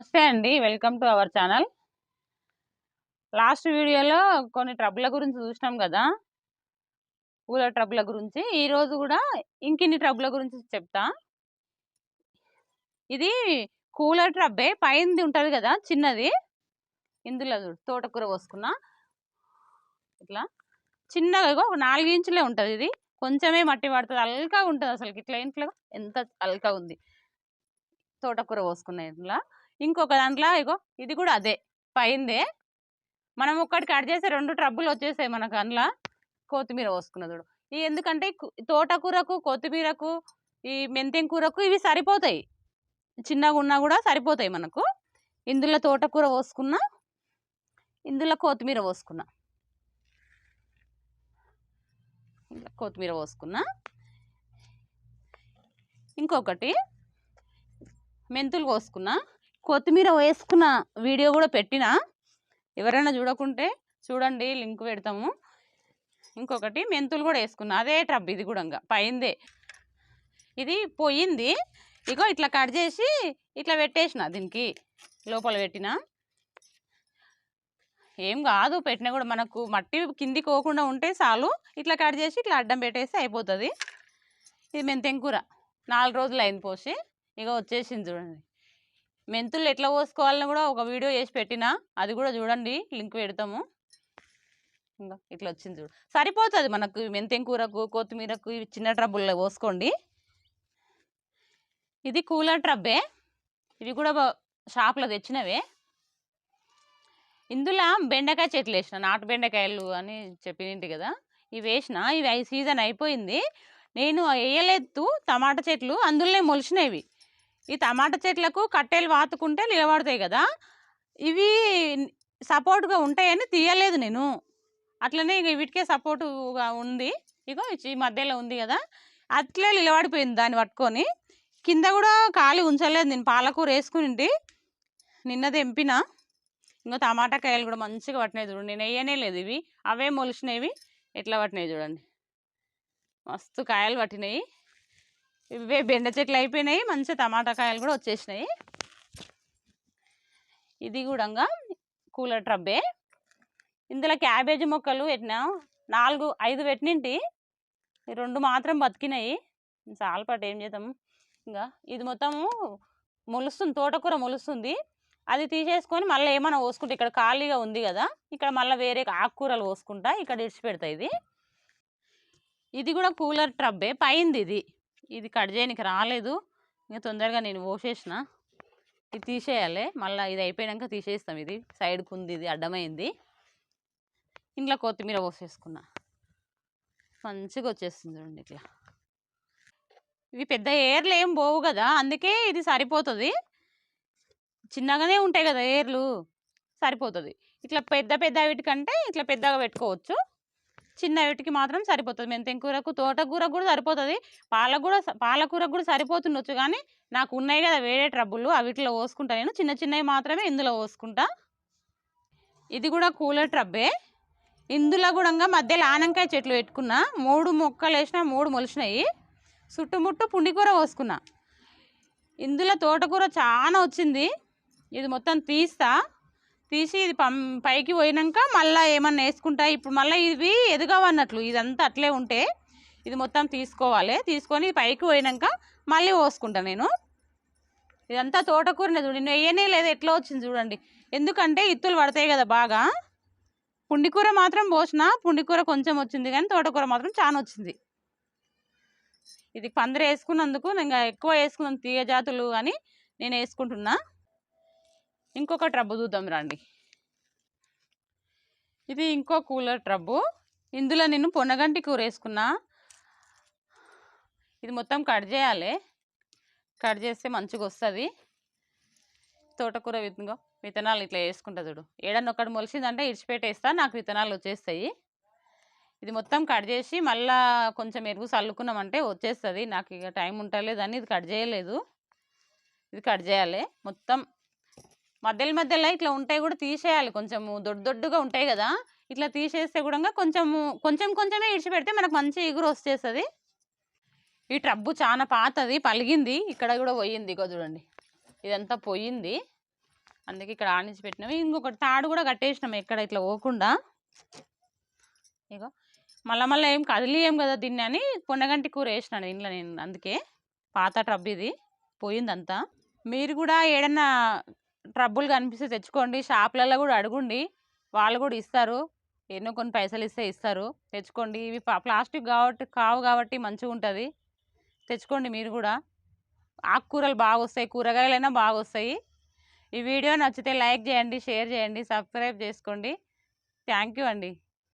నమస్తే అండి. Welcome to our channel. Last వీడియోలో కొన్ని ట్రబుల గురించి చూసినాం కదా. పూల ట్రబుల గురించి. ఈరోజు కూడా ఇంకిన్ని ట్రబుల గురించి చెప్తా. ఇది కూలర్ ట్రబ్బే. పైనది ఉంటుంది కదా చిన్నది. ఇందులో తోటకూర పోసుకున్నా. ఇట్లా. చిన్నగా ఒక నాలుగు ఇంచులే ఉంటుంది ఇది. కొంచెమే మట్టి పడుతుంది. అల్కా ఉంటుంది అసలు ఇట్లా ఇంట్లో ఎంత అల్కా ఉంది. తోటకూర పోసుకున్నా ఇట్లా ఇంకొక దాంట్లో ఇగో ఇది కూడా అదే పైందే. మనం ఒక్కటి కట్ చేసే రెండు ట్రబ్బులు వచ్చేసాయి మనకు అందులో. కొత్తిమీర పోసుకున్నదుడు ఈ ఎందుకంటే తోటకూరకు కొత్తిమీరకు ఈ మెంతెం కూరకు ఇవి సరిపోతాయి. చిన్నగా ఉన్నా కూడా సరిపోతాయి మనకు. ఇందులో తోటకూర పోసుకున్నా ఇందులో కొత్తిమీర పోసుకున్నా. కొత్తిమీర పోసుకున్నా. ఇంకొకటి మెంతులు కోసుకున్నా కొత్తిమీర వేసుకున్న వీడియో కూడా పెట్టిన? ఎవరైనా చూడకుంటే చూడండి లింక్ పెడతాము. ఇంకొకటి మెంతులు కూడా వేసుకున్నా. అదే ట్రబ్ ఇది కూడా ఇంకా. పైందే. ఇది పోయింది. ఇగో ఇట్లా కట్ చేసి ఇట్లా పెట్టేసిన దీనికి. లోపల పెట్టిన. ఏం కాదు పెట్టినా కూడా మనకు మట్టి కిందికి పోకుండా ఉంటే చాలు. ఇట్లా కట్ చేసి ఇట్లా అడ్డం పెట్టేసి అయిపోతుంది. ఇది మెంతెంకూర నాలుగు రోజులు అయింది పోసి. ఇక వచ్చేసింది చూడండి. మెంతులు ఎట్లా పోసుకోవాలని కూడా ఒక వీడియో చేసి పెట్టినా అది కూడా చూడండి లింక్ పెడతాము. ఇంకా ఇట్లా వచ్చింది చూడు. సరిపోతుంది మనకు మెంతెం కూరకు కొత్తిమీరకు ఇవి చిన్న ట్రబ్బుల్లో పోసుకోండి ఇది కూలర్ ట్రబ్బే. ఇవి కూడా షాప్లో తెచ్చినవే. ఇందులో బెండకాయ చెట్లు వేసిన నాటు బెండకాయలు అని చెప్పినంటి కదా. ఇవి వేసిన ఇవి సీజన్ అయిపోయింది. నేను వేయలేదు టమాటా చెట్లు అందులోనే మొలిచినవి. ఈ టమాటా చెట్లకు కట్టెలు వాతుకుంటే నిలబడతాయి కదా! ఇవి సపోర్ట్గా ఉంటాయని తీయలేదు నేను. అట్లనే ఇక వీటికే సపోర్టుగా ఉంది. ఇగో ఈ మధ్యలో ఉంది కదా! అట్లే నిలబడిపోయింది దాన్ని పట్టుకొని. కింద కూడా ఖాళీ ఉంచలేదు నేను. పాలకూర వేసుకుని నిన్న తెంపిన ఇంకా టమాటా కాయలు కూడా మంచిగా పట్టినాయి చూడండి నేను వేయనే లేదు ఇవి. అవే మొలిచినవి. ఎట్లా పట్టినాయి చూడండి. మస్తు కాయలు పట్టినాయి. ఇవే బెండ చెట్లు అయిపోయినాయి. మంచి టమాటా కాయలు కూడా వచ్చేసినాయి. ఇది కూడా కూలర్ ట్రబ్బే. ఇందులో క్యాబేజీ మొక్కలు పెట్టినా నాలుగు ఐదు పెట్టినింటి. ఈ రెండు మాత్రం బతికినాయి. చాలపాటు ఏం చేద్దాం? ఇంకా ఇది మొత్తము మొలుస్తుంది. తోటకూర మొలుస్తుంది. అది తీసేసుకొని మళ్ళీ ఏమైనా పోసుకుంటా ఇక్కడ ఖాళీగా ఉంది కదా ఇక్కడ మళ్ళీ వేరే ఆకుకూరలు పోసుకుంటా ఇక్కడ ఇడిచిపెడతా ఇది. ఇది కూడా కూలర్ ట్రబ్బే. పైంది ఇది. ఇది కట్ చేయడానికి రాలేదు. ఇంకా తొందరగా నేను పోసేసిన. ఇది తీసేయాలి. మళ్ళీ ఇది అయిపోయాక తీసేస్తాం ఇది. సైడ్కి ఉంది ఇది అడ్డమైంది. ఇంట్లో కొత్తిమీర పోసేసుకున్నా. మంచిగా వచ్చేస్తుంది చూడండి ఇట్లా. ఇవి పెద్ద ఏర్లు ఏం పోవు కదా అందుకే ఇది సరిపోతుంది. చిన్నగానే ఉంటాయి కదా ఏర్లు సరిపోతుంది. ఇట్లా పెద్ద పెద్ద వీటికంటే ఇట్లా పెద్దగా పెట్టుకోవచ్చు. చిన్న వీటికి మాత్రం సరిపోతుంది. మెంతెం కూరకు తోటకూర కూడా సరిపోతుంది. పాలకూర పాలకూర కూడా సరిపోతుండొచ్చు కానీ నాకు ఉన్నాయి కదా వేరే ట్రబుల్ అవిట్లో పోసుకుంటా నేను. చిన్న చిన్నవి మాత్రమే ఇందులో పోసుకుంటా. ఇది కూడా కూలర్ ట్రబ్బే. ఇందులో కూడా మధ్యలో ఆనంకాయ చెట్లు పెట్టుకున్నా. మూడు మొక్కలు వేసిన మూడు మొలిచినాయి. చుట్టుముట్టు పుండికూర పోసుకున్నా. ఇందులో తోటకూర చాలా వచ్చింది. ఇది మొత్తం తీస్తా. తీసి ఇది పం పైకి పోయినాక మళ్ళీ ఏమన్నా వేసుకుంటా ఇప్పుడు మళ్ళీ ఇవి ఎదగవన్నట్లు ఇదంతా అట్లే ఉంటే ఇది మొత్తం తీసుకోవాలి. తీసుకొని పైకి పోయినాక మళ్ళీ పోసుకుంటా నేను. ఇదంతా తోటకూరనే చూడండి నేను వేయనే లేదు ఎట్లా వచ్చింది చూడండి. ఎందుకంటే ఇత్తులు పడతాయి కదా బాగా. పుండికూర మాత్రం పోసిన పుండికూర కొంచెం వచ్చింది కానీ తోటకూర మాత్రం చాలా వచ్చింది. ఇది పందిరి వేసుకున్నందుకు ఇంకా ఎక్కువ వేసుకున్నాను తీగ జాతులు అని నేను వేసుకుంటున్నా. ఇంకొక ట్రబ్బు చూద్దాం రండి. ఇది ఇంకో కూలర్ ట్రబ్బు ఇందులో నేను పొన్నగంటి కూర వేసుకున్నా. ఇది మొత్తం కట్ చేయాలి. కట్ చేస్తే మంచిగా వస్తుంది. తోటకూర విత్తనగో విత్తనాలు ఇట్లా వేసుకుంటా చూడు. ఏడన్నా ఒకటి మొలిసిందంటే ఇడిచిపెట్టేస్తా నాకు విత్తనాలు వచ్చేస్తాయి. ఇది మొత్తం కట్ చేసి మళ్ళా కొంచెం ఎరుగు చల్లుకున్నామంటే వచ్చేస్తుంది. నాకు ఇక టైం ఉంటలేదని ఇది కట్ చేయలేదు. ఇది కట్ చేయాలి. మొత్తం మధ్యలో మధ్యలో ఇట్లా ఉంటాయి కూడా తీసేయాలి కొంచెము. దొడ్డు దొడ్డుగా ఉంటాయి కదా! ఇట్లా తీసేస్తే కూడా కొంచెము కొంచెం కొంచెమే ఇడిచిపెడితే మనకు మంచి ఎగురు వచ్చేస్తుంది. ఈ ట్రబ్బు చాలా పాతది పలిగింది. ఇక్కడ కూడా పోయింది ఇగో చూడండి. ఇదంతా పోయింది. అందుకే ఇక్కడ ఆనించి పెట్టినాం ఇంకొకటి తాడు కూడా కట్టేసినాం ఎక్కడ ఇట్లా పోకుండా. ఇగో మళ్ళీ మళ్ళీ ఏం కదిలియం కదా దీన్ని అని పొన్నగంటి కూర వేసినాను ఇంట్లో నేను అందుకే. పాత ట్రబ్ ఇది. పోయిందంతా. మీరు కూడా ఏడన్నా ట్రబుల్ కనిపిస్తే తెచ్చుకోండి. షాపులలో కూడా అడగండి. వాళ్ళు కూడా ఇస్తారు. ఎన్నో కొన్ని పైసలు ఇస్తే ఇస్తారు. తెచ్చుకోండి. ఇవి ప్లాస్టిక్ కాబట్టి కావు కాబట్టి మంచిగా ఉంటుంది. తెచ్చుకోండి మీరు కూడా. ఆకుకూరలు బాగా వస్తాయి. కూరగాయలైనా బాగా వస్తాయి. ఈ వీడియో నచ్చితే లైక్ చేయండి షేర్ చేయండి సబ్స్క్రైబ్ చేసుకోండి. థ్యాంక్ యూ అండి.